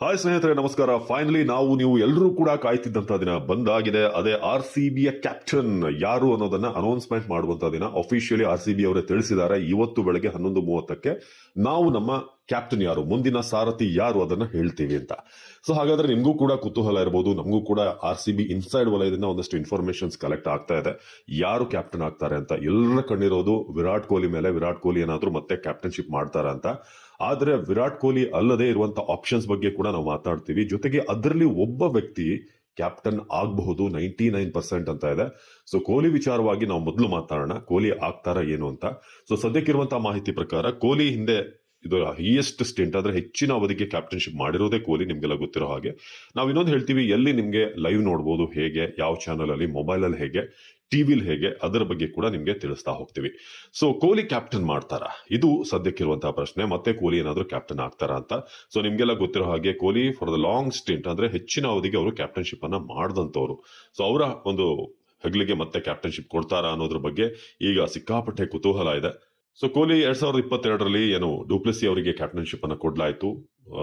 Hi ಸ್ನೇಹಿತರೆ, ನಮಸ್ಕಾರ. Finally ನಾವು ನೀವು ಎಲ್ಲರೂ ಕೂಡ ಕಾಯ್ತಿದ್ದಂತ ದಿನ ಬಂದಾಗಿದೆ. ಅದೇ ಆರ್ ಸಿ ಬಿಯ ಕ್ಯಾಪ್ಟನ್ ಯಾರು ಅನ್ನೋದನ್ನ ಅನೌನ್ಸ್ಮೆಂಟ್ ಮಾಡುವಂತ ದಿನ. ಅಫಿಷಿಯಲಿ ಆರ್ ಸಿ ಬಿ ಅವರೇ ತಿಳಿಸಿದ್ದಾರೆ. ಇವತ್ತು ಬೆಳಗ್ಗೆ ಹನ್ನೊಂದು ಮೂವತ್ತಕ್ಕೆ ನಾವು ನಮ್ಮ ಕ್ಯಾಪ್ಟನ್ ಯಾರು? ಮುಂದಿನ ಸಾರಥಿ ಯಾರು ಅದನ್ನ ಹೇಳ್ತೀವಿ ಅಂತ. ಸೊ ಹಾಗಾದ್ರೆ ನಿಮಗೂ ಕೂಡ ಕುತೂಹಲ ಇರಬಹುದು ನಮಗೂ ಕೂಡ ಆರ್ ಸಿ ಬಿ ಇನ್ಸೈಡ್ ವಲಯದಿಂದ ಒಂದಷ್ಟು ಇನ್ಫಾರ್ಮೇಶನ್ಸ್ ಕಲೆಕ್ಟ್ ಆಗ್ತಾ ಇದೆ. ಯಾರು ಕ್ಯಾಪ್ಟನ್ ಆಗ್ತಾರೆ ಅಂತ? ಎಲ್ಲರ ಕಣ್ಣಿರೋದು ವಿರಾಟ್ ಕೊಹ್ಲಿ ಮೇಲೆ. ವಿರಾಟ್ ಕೊಹ್ಲಿ ಏನಾದರೂ ಮತ್ತೆ ಕ್ಯಾಪ್ಟನ್ಶಿಪ್ ಮಾಡ್ತಾರ ಅಂತ. ಆದ್ರೆ ವಿರಾಟ್ ಕೊಹ್ಲಿ ಅಲ್ಲದೆ ಇರುವಂತ ಆಪ್ಷನ್ಸ್ ಬಗ್ಗೆ ಕೂಡ ನಾವು ಮಾತಾಡ್ತೀವಿ. ಜೊತೆಗೆ ಅದರಲ್ಲಿ ಒಬ್ಬ ವ್ಯಕ್ತಿ ಕ್ಯಾಪ್ಟನ್ ಆಗಬಹುದು ನೈಂಟಿ ನೈನ್ ಪರ್ಸೆಂಟ್ ಅಂತ ಇದೆ. ಸೊ ಕೊಹ್ಲಿ ವಿಚಾರವಾಗಿ ನಾವು ಮೊದಲು ಮಾತಾಡೋಣ. ಕೊಹ್ಲಿ ಆಗ್ತಾರ ಏನು ಅಂತ? ಸೊ ಸದ್ಯಕ್ಕಿರುವಂತಹ ಮಾಹಿತಿ ಪ್ರಕಾರ ಕೊಹ್ಲಿ ಹಿಂದೆ ಇದು ಹೈಯೆಸ್ಟ್ ಸ್ಟೆಂಟ್ ಅಂದ್ರೆ ಹೆಚ್ಚಿನ ಅವಧಿಗೆ ಕ್ಯಾಪ್ಟನ್ಶಿಪ್ ಮಾಡಿರೋದೇ ಕೊಹ್ಲಿ, ನಿಮಗೆಲ್ಲ ಗೊತ್ತಿರೋ ಹಾಗೆ. ನಾವು ಇನ್ನೊಂದು ಹೇಳ್ತೀವಿ, ಎಲ್ಲಿ ನಿಮಗೆ ಲೈವ್ ನೋಡ್ಬೋದು, ಹೇಗೆ, ಯಾವ ಚಾನಲ್ ಅಲ್ಲಿ ಮೊಬೈಲ್ ಅಲ್ಲಿ ಹೇಗೆ ಟಿವಿಲ್ ಹೇಗೆ, ಅದರ ಬಗ್ಗೆ ಕೂಡ ನಿಮಗೆ ತಿಳಿಸ್ತಾ ಹೋಗ್ತೀವಿ. ಸೊ ಕೊಹ್ಲಿ ಕ್ಯಾಪ್ಟನ್ ಮಾಡ್ತಾರ? ಇದು ಸದ್ಯಕ್ಕಿರುವಂತಹ ಪ್ರಶ್ನೆ. ಮತ್ತೆ ಕೊಹ್ಲಿ ಏನಾದರೂ ಕ್ಯಾಪ್ಟನ್ ಆಗ್ತಾರಾ ಅಂತ? ಸೊ ನಿಮಗೆಲ್ಲ ಗೊತ್ತಿರೋ ಹಾಗೆ Kohli for the long stint ಅಂದ್ರೆ ಹೆಚ್ಚಿನ ಅವಧಿಗೆ ಅವರು ಕ್ಯಾಪ್ಟನ್ಶಿಪ್ ಅನ್ನ ಮಾಡಿದಂಥವ್ರು. ಸೊ ಅವರ ಒಂದು ಹೆಗ್ಲಿಗೆ ಮತ್ತೆ ಕ್ಯಾಪ್ಟನ್ಶಿಪ್ ಕೊಡ್ತಾರಾ ಅನ್ನೋದ್ರ ಬಗ್ಗೆ ಈಗ ಸಿಕ್ಕಾಪಟ್ಟೆ ಕುತೂಹಲ ಇದೆ. ಸೊ ಕೊಹ್ಲಿ ಎರಡ್ ಸಾವಿರದ ಇಪ್ಪತ್ತೆರಡರಲ್ಲಿ ಏನು ಡೂಪ್ಲೆಸಿ ಅವರಿಗೆ ಕ್ಯಾಪ್ಟನ್ಶಿಪ್ ಅನ್ನು ಕೊಡ್ಲಾಯ್ತು.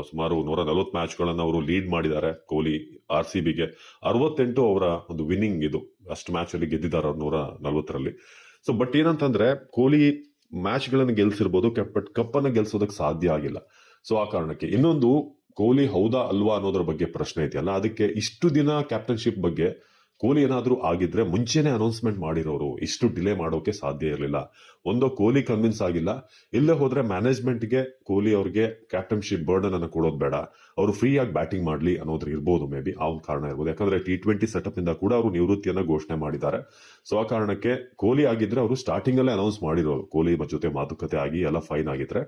ಸುಮಾರು ನೂರ ನಲವತ್ತು ಮ್ಯಾಚ್ ಗಳನ್ನ ಅವರು ಲೀಡ್ ಮಾಡಿದ್ದಾರೆ ಕೊಹ್ಲಿ ಆರ್ ಸಿ ಬಿಗೆ ಅರವತ್ತೆಂಟು ಅವರ ಒಂದು ವಿನ್ನಿಂಗ್ ಇದು. ಅಷ್ಟು ಮ್ಯಾಚ್ ಅಲ್ಲಿ ಗೆದ್ದಿದ್ದಾರೆ ಅವ್ರು ನೂರ ನಲವತ್ತರಲ್ಲಿ ಸೊ ಬಟ್ ಏನಂತಂದ್ರೆ ಕೊಹ್ಲಿ ಮ್ಯಾಚ್ ಗಳನ್ನ ಗೆಲ್ಸಿರ್ಬೋದು ಬಟ್ ಕಪ್ ಅನ್ನ ಗೆಲ್ಸೋದಕ್ಕೆ ಸಾಧ್ಯ ಆಗಿಲ್ಲ. ಸೊ ಆ ಕಾರಣಕ್ಕೆ ಇನ್ನೊಂದು ಕೊಹ್ಲಿ ಹೌದಾ ಅಲ್ವಾ ಅನ್ನೋದ್ರ ಬಗ್ಗೆ ಪ್ರಶ್ನೆ ಇದೆಯಲ್ಲ. ಅದಕ್ಕೆ ಇಷ್ಟು ದಿನ ಕ್ಯಾಪ್ಟನ್ಶಿಪ್ ಬಗ್ಗೆ ಕೊಹ್ಲಿ ಏನಾದರೂ ಆಗಿದ್ರೆ ಮುಂಚೆನೆ ಅನೌನ್ಸ್ಮೆಂಟ್ ಮಾಡಿರೋರು, ಇಷ್ಟು ಡಿಲೇ ಮಾಡೋಕೆ ಸಾಧ್ಯ ಇರಲಿಲ್ಲ. ಒಂದೋ ಕೊಹ್ಲಿ ಕನ್ವಿನ್ಸ್ ಆಗಿಲ್ಲ. ಇಲ್ಲೇ ಹೋದ್ರೆ ಮ್ಯಾನೇಜ್ಮೆಂಟ್ಗೆ ಕೊಹ್ಲಿ ಅವ್ರಿಗೆ ಕ್ಯಾಪ್ಟನ್ಶಿಪ್ ಬರ್ಡನ್ ಅನ್ನು ಕೊಡೋದು ಬೇಡ. ಅವರು ಫ್ರೀಯಾಗಿ ಬ್ಯಾಟಿಂಗ್ ಮಾಡಲಿ ಅನ್ನೋದ್ರ ಇರ್ಬೋದು ಮೇ ಬಿ ಆ ಒಂದು ಕಾರಣ ಇರ್ಬೋದು. ಯಾಕಂದ್ರೆ ಟಿ ಟ್ವೆಂಟಿ ಸೆಟಪ್ ಇಂದ ಕೂಡ ಅವರು ನಿವೃತ್ತಿಯನ್ನು ಘೋಷಣೆ ಮಾಡಿದ್ದಾರೆ. ಸೊ ಆ ಕಾರಣಕ್ಕೆ ಕೊಹ್ಲಿ ಆಗಿದ್ರೆ ಅವರು ಸ್ಟಾರ್ಟಿಂಗ್ ಅಲ್ಲೇ ಅನೌನ್ಸ್ ಮಾಡಿರೋರು. ಕೊಹ್ಲಿ ಜೊತೆ ಮಾತುಕತೆ ಆಗಿ ಎಲ್ಲ ಫೈನ್ ಆಗಿದ್ರೆ.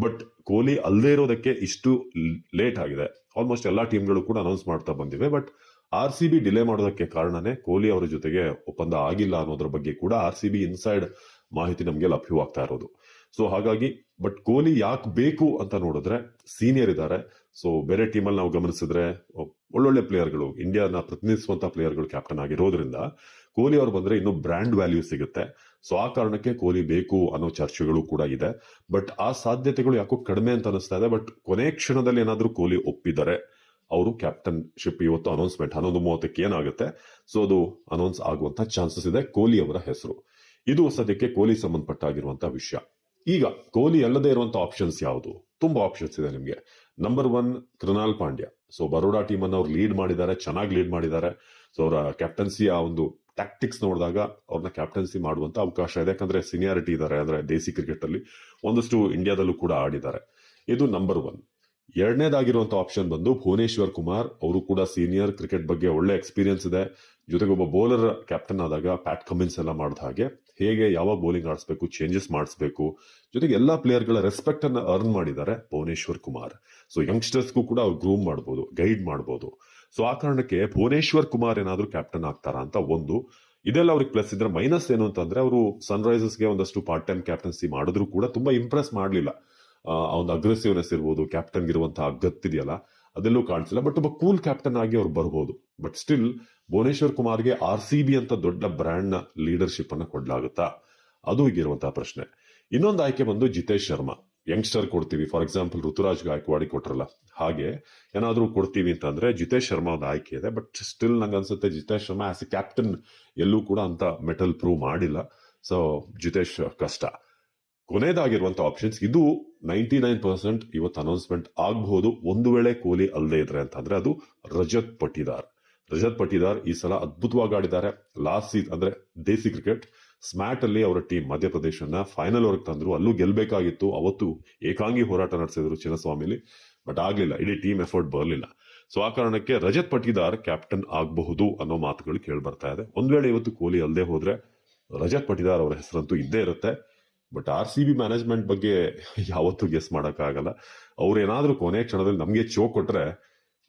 ಬಟ್ ಕೊಹ್ಲಿ ಅಲ್ಲದೆ ಇರೋದಕ್ಕೆ ಇಷ್ಟು ಲೇಟ್ ಆಗಿದೆ. ಆಲ್ಮೋಸ್ಟ್ ಎಲ್ಲಾ ಟೀಮ್ಗಳು ಕೂಡ ಅನೌನ್ಸ್ ಮಾಡ್ತಾ ಬಂದಿವೆ. But R C B delay ಮಾಡೋದಕ್ಕೆ ಕಾರಣನೇ ಕೊಹ್ಲಿ ಅವರ ಜೊತೆಗೆ ಒಪ್ಪಂದ ಆಗಿಲ್ಲ ಅನ್ನೋದ್ರ ಬಗ್ಗೆ ಕೂಡ ಆರ್ ಸಿ ಬಿ ಇನ್ಸೈಡ್ ಮಾಹಿತಿ ನಮಗೆ ಲಭ್ಯವಾಗ್ತಾ ಇರೋದು. ಸೊ ಹಾಗಾಗಿ, ಬಟ್ ಕೊಹ್ಲಿ ಯಾಕೆ ಬೇಕು ಅಂತ ನೋಡಿದ್ರೆ ಸೀನಿಯರ್ ಇದ್ದಾರೆ ಸೊ ಬೇರೆ ಟೀಮಲ್ಲಿ ನಾವು ಗಮನಿಸಿದ್ರೆ ಒಳ್ಳೊಳ್ಳೆ ಪ್ಲೇಯರ್ಗಳು, ಇಂಡಿಯಾನ ಪ್ರತಿನಿಧಿಸುವಂತ ಪ್ಲೇಯರ್ಗಳು ಕ್ಯಾಪ್ಟನ್ ಆಗಿರೋದ್ರಿಂದ ಕೊಹ್ಲಿ ಅವರು ಬಂದ್ರೆ ಇನ್ನೂ ಬ್ರ್ಯಾಂಡ್ ವ್ಯಾಲ್ಯೂ ಸಿಗುತ್ತೆ. ಸೊ ಆ ಕಾರಣಕ್ಕೆ ಕೊಹ್ಲಿ ಬೇಕು ಅನ್ನೋ ಚರ್ಚೆಗಳು ಕೂಡ ಇದೆ. ಬಟ್ ಆ ಸಾಧ್ಯತೆಗಳು ಯಾಕೋ ಕಡಿಮೆ ಅಂತ ಅನಿಸ್ತಾ ಇದೆ. ಬಟ್ ಕೊನೆ ಕ್ಷಣದಲ್ಲಿ ಏನಾದರೂ ಕೊಹ್ಲಿ ಒಪ್ಪಿದರೆ ಅವರು ಕ್ಯಾಪ್ಟನ್ಶಿಪ್ ಇವತ್ತು ಅನೌನ್ಸ್ಮೆಂಟ್ ಹನ್ನೊಂದು ಮೂವತ್ತಕ್ಕೆ ಏನಾಗುತ್ತೆ? ಸೊ ಅದು ಅನೌನ್ಸ್ ಆಗುವಂತ ಚಾನ್ಸಸ್ ಇದೆ ಕೊಹ್ಲಿ ಅವರ ಹೆಸರು. ಇದು ಸದ್ಯಕ್ಕೆ ಕೊಹ್ಲಿ ಸಂಬಂಧಪಟ್ಟಾಗಿರುವಂತಹ ವಿಷಯ. ಈಗ ಕೊಹ್ಲಿ ಅಲ್ಲದೆ ಇರುವಂತಹ ಆಪ್ಷನ್ಸ್ ಯಾವುದು? ತುಂಬಾ ಆಪ್ಷನ್ಸ್ ಇದೆ ನಿಮಗೆ. Number one Krunal Pandya so Baroda team ಅನ್ನು ಅವ್ರು ಲೀಡ್ ಮಾಡಿದ್ದಾರೆ, ಚೆನ್ನಾಗಿ ಲೀಡ್ ಮಾಡಿದ್ದಾರೆ. ಸೊ ಅವರ ಕ್ಯಾಪ್ಟನ್ಸಿಯ ಒಂದು ಟ್ಯಾಕ್ಟಿಕ್ಸ್ ನೋಡಿದಾಗ ಅವ್ರನ್ನ ಕ್ಯಾಪ್ಟನ್ಸಿ ಮಾಡುವಂತ ಅವಕಾಶ ಇದೆ. ಯಾಕಂದ್ರೆ ಸೀನಿಯಾರಿಟಿ ಇದ್ದಾರೆ, ಅಂದ್ರೆ ದೇಸಿ ಕ್ರಿಕೆಟ್ ಅಲ್ಲಿ ಒಂದಷ್ಟು ಇಂಡಿಯಾದಲ್ಲೂ ಕೂಡ ಆಡಿದ್ದಾರೆ. ಇದು ನಂಬರ್ ಒನ್ ಎರಡನೇದಾಗಿರುವಂತ ಆಪ್ಷನ್ ಬಂದು ಭುವನೇಶ್ವರ್ ಕುಮಾರ್. ಅವರು ಕೂಡ ಸೀನಿಯರ್ ಕ್ರಿಕೆಟ್ ಬಗ್ಗೆ ಒಳ್ಳೆ ಎಕ್ಸ್ಪೀರಿಯನ್ಸ್ ಇದೆ. ಜೊತೆಗೆ ಒಬ್ಬ ಬೌಲರ್ ಕ್ಯಾಪ್ಟನ್ ಆದಾಗ ಪ್ಯಾಟ್ ಕಮಿನ್ಸ್ ಎಲ್ಲ ಮಾಡಿದ ಹಾಗೆ. ಹೇಗೆ ಯಾವಾಗ ಬೌಲಿಂಗ್ ಆಡಿಸಬೇಕು ಚೇಂಜಸ್ ಮಾಡಿಸ್ಬೇಕು. ಜೊತೆಗೆ ಎಲ್ಲಾ ಪ್ಲೇಯರ್ಗಳ ರೆಸ್ಪೆಕ್ಟ್ ಅನ್ನ ಅರ್ನ್ ಮಾಡಿದ್ದಾರೆ ಭುವನೇಶ್ವರ್ ಕುಮಾರ್. ಸೊ ಯಂಗ್ಸ್ಟರ್ಸ್ಗೂ ಕೂಡ ಅವ್ರು ಗ್ರೂಮ್ ಮಾಡಬಹುದು ಗೈಡ್ ಮಾಡಬಹುದು ಸೊ ಆ ಕಾರಣಕ್ಕೆ ಭುವನೇಶ್ವರ್ ಕುಮಾರ್ ಏನಾದರೂ ಕ್ಯಾಪ್ಟನ್ ಆಗ್ತಾರಾ ಅಂತ ಒಂದು. ಇದೆಲ್ಲ ಅವ್ರಿಗೆ ಪ್ಲಸ್ ಇದ್ರೆ ಮೈನಸ್ ಏನು ಅಂತಂದ್ರೆ, ಅವರು ಸನ್ ಸನ್ರೈಸರ್ಸ್ಗೆ ಒಂದಷ್ಟು ಪಾರ್ಟ್ ಟೈಮ್ ಕ್ಯಾಪ್ಟನ್ಸಿ ಮಾಡಿದ್ರು ಕೂಡ ತುಂಬಾ ಇಂಪ್ರೆಸ್ ಮಾಡಲಿಲ್ಲ. ಒಂದು ಅಗ್ರೆಸಿವ್ನೆಸ್ ಇರ್ಬೋದು ಕ್ಯಾಪ್ಟನ್ ಇರುವಂತಹ ಗತ್ತಿದೆಯಲ್ಲ ಅದೆಲ್ಲೂ ಕಾಣಿಸಿಲ್ಲ. ಬಟ್ ಒಬ್ಬ ಕೂಲ್ ಕ್ಯಾಪ್ಟನ್ ಆಗಿ ಅವ್ರು ಬರ್ಬೋದು. ಬಟ್ ಸ್ಟಿಲ್ ಭುವನೇಶ್ವರ್ ಕುಮಾರ್ಗೆ ಆರ್ ಸಿ ಬಿ ಅಂತ ದೊಡ್ಡ ಬ್ರ್ಯಾಂಡ್ನ ಲೀಡರ್ಶಿಪ್ ಅನ್ನ ಕೊಡ್ಲಾಗುತ್ತಾ? ಅದು ಈಗಿರುವಂತಹ ಪ್ರಶ್ನೆ. ಇನ್ನೊಂದು ಆಯ್ಕೆ ಬಂದು ಜಿತೇಶ್ ಶರ್ಮಾ. ಯಂಗ್ಸ್ಟರ್ ಕೊಡ್ತೀವಿ. ಫಾರ್ ಎಕ್ಸಾಂಪಲ್ ಋತುರಾಜ್ ಗಾಯಕ್ವಾಡಿ ಕೊಟ್ರಲ್ಲ. ಹಾಗೆ ಏನಾದರೂ ಕೊಡ್ತೀವಿ ಅಂತಂದ್ರೆ ಜಿತೇಶ್ ಶರ್ಮಾ ಒಂದು ಆಯ್ಕೆ ಇದೆ. ಬಟ್ ಸ್ಟಿಲ್ ನಂಗೆ ಅನ್ಸುತ್ತೆ Jitesh Sharma as a captain ಎಲ್ಲೂ ಕೂಡ ಅಂತ ಮೆಟಲ್ ಪ್ರೂವ್ ಮಾಡಿಲ್ಲ. ಸೊ ಜಿತೇಶ್ ಕಷ್ಟ. ಕೊನೆಯದಾಗಿರುವಂತ ಆಪ್ಷನ್ಸ್ ಇದು ನೈಂಟಿ ನೈನ್ ಪರ್ಸೆಂಟ್ ಇವತ್ತು ಅನೌನ್ಸ್ಮೆಂಟ್ ಆಗಬಹುದು. ಒಂದು ವೇಳೆ ಕೊಹ್ಲಿ ಅಲ್ಲದೇ ಇದ್ರೆ ಅಂತಂದ್ರೆ ಅದು ರಜತ್ ಪಟಿದಾರ್ ರಜತ್ ಪಟಿದಾರ್ ಈ ಸಲ ಅದ್ಭುತವಾಗಿ ಆಡಿದ್ದಾರೆ. ಲಾಸ್ಟ್ ಸೀಸನ್ ಅಂದ್ರೆ ದೇಸಿ ಕ್ರಿಕೆಟ್ ಸ್ಮ್ಯಾಟ್ ಅಲ್ಲಿ ಅವರ ಟೀಮ್ ಮಧ್ಯಪ್ರದೇಶನ ಫೈನಲ್ ವರ್ಗ್ ತಂದ್ರು. ಅಲ್ಲೂ ಗೆಲ್ಬೇಕಾಗಿತ್ತು. ಅವತ್ತು ಏಕಾಂಗಿ ಹೋರಾಟ ನಡೆಸಿದ್ರು ಚಿನ್ನಸ್ವಾಮಿಲಿ. ಬಟ್ ಆಗ್ಲಿಲ್ಲ. ಇಡೀ ಟೀಮ್ ಎಫರ್ಟ್ ಬರಲಿಲ್ಲ. ಸೊ ಆ ಕಾರಣಕ್ಕೆ ರಜತ್ ಪಟಿದಾರ್ ಕ್ಯಾಪ್ಟನ್ ಆಗಬಹುದು ಅನ್ನೋ ಮಾತುಗಳು ಕೇಳಿ ಬರ್ತಾ ಇದೆ. ಒಂದ್ ವೇಳೆ ಇವತ್ತು ಕೊಹ್ಲಿ ಅಲ್ಲದೆ ಹೋದ್ರೆ ರಜತ್ ಪಟಿದಾರ್ ಅವರ ಹೆಸರಂತೂ ಇದ್ದೇ ಇರುತ್ತೆ. But R C B management ಬಗ್ಗೆ ಯಾವತ್ತೂ ಗೆಸ್ ಮಾಡೋಕ್ಕಾಗಲ್ಲ. ಅವರೇನಾದರೂ ಕೊನೆ ಕ್ಷಣದಲ್ಲಿ ನಮಗೆ ಚೋ ಕೊಟ್ರೆ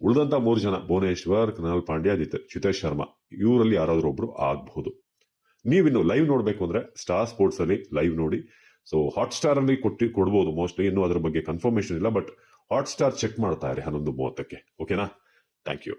ಉಳಿದಂತ ಮೂರು ಜನ, ಭುವನೇಶ್ವರ್ ಕೃಣಾಲ್ ಪಾಂಡ್ಯ ಚಿತೇಶ್ ಶರ್ಮಾ, ಇವರಲ್ಲಿ ಯಾರಾದ್ರೂ ಒಬ್ರು ಆಗ್ಬಹುದು ನೀವಿನ್ನು ಲೈವ್ ನೋಡಬೇಕು ಅಂದ್ರೆ ಸ್ಟಾರ್ ಸ್ಪೋರ್ಟ್ಸ್ ಅಲ್ಲಿ ಲೈವ್ ನೋಡಿ. ಸೊ ಹಾಟ್ ಸ್ಟಾರ್ ಅಲ್ಲಿ ಕೊಟ್ಟಿ, ಕೊಡ್ಬೋದು ಮೋಸ್ಟ್ಲಿ ಇನ್ನೂ ಅದ್ರ ಬಗ್ಗೆ ಕನ್ಫರ್ಮೇಶನ್ ಇಲ್ಲ ಬಟ್ ಹಾಟ್ ಸ್ಟಾರ್ ಚೆಕ್ ಮಾಡ್ತಾ ಇರಿ ಹನ್ನೊಂದು ಮೂವತ್ತಕ್ಕೆ. ಓಕೆನಾ ಥ್ಯಾಂಕ್ ಯು